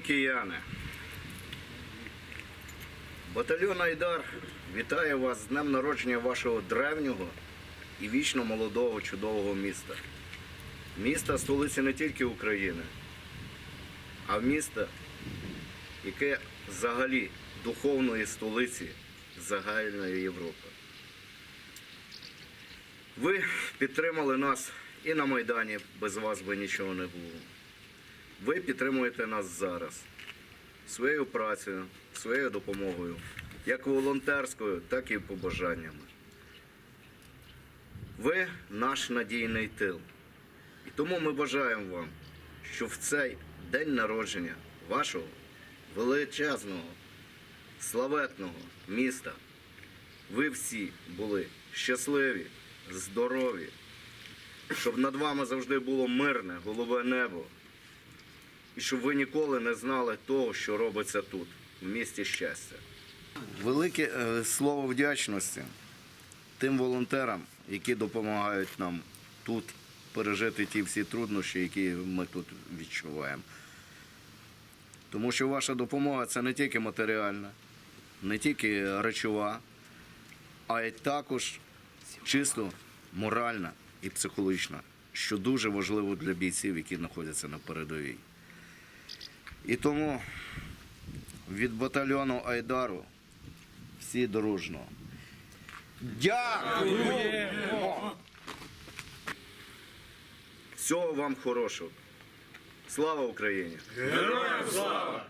кияни. Батальйон Айдар вітає вас з днем народження вашого древнього і вічно молодого чудового міста. Міста столиці не тільки України, а міста, яке взагалі духовної столиці загальної Європи. Ви підтримали нас і на Майдані, без вас би нічого не було. Ви підтримуєте нас зараз своєю працею, своєю допомогою, як волонтерською, так і побажаннями. Ви наш надійний тил. І тому ми бажаємо вам, щоб в цей день народження вашого величезного, славетного міста ви всі були щасливі, здорові, щоб над вами завжди було мирне, голубе небо, і щоб ви ніколи не знали того, що робиться тут, в місті щастя. Велике е, слово вдячності тим волонтерам, які допомагають нам тут пережити ті всі труднощі, які ми тут відчуваємо. Тому що ваша допомога це не тільки матеріальна, не тільки речова, а й також чисто моральна і психологічна, що дуже важливо для бійців, які знаходяться на передовій. І тому від батальйону Айдару всі дружно. Дякую! Всього вам хорошого. Слава Україні! Героям слава!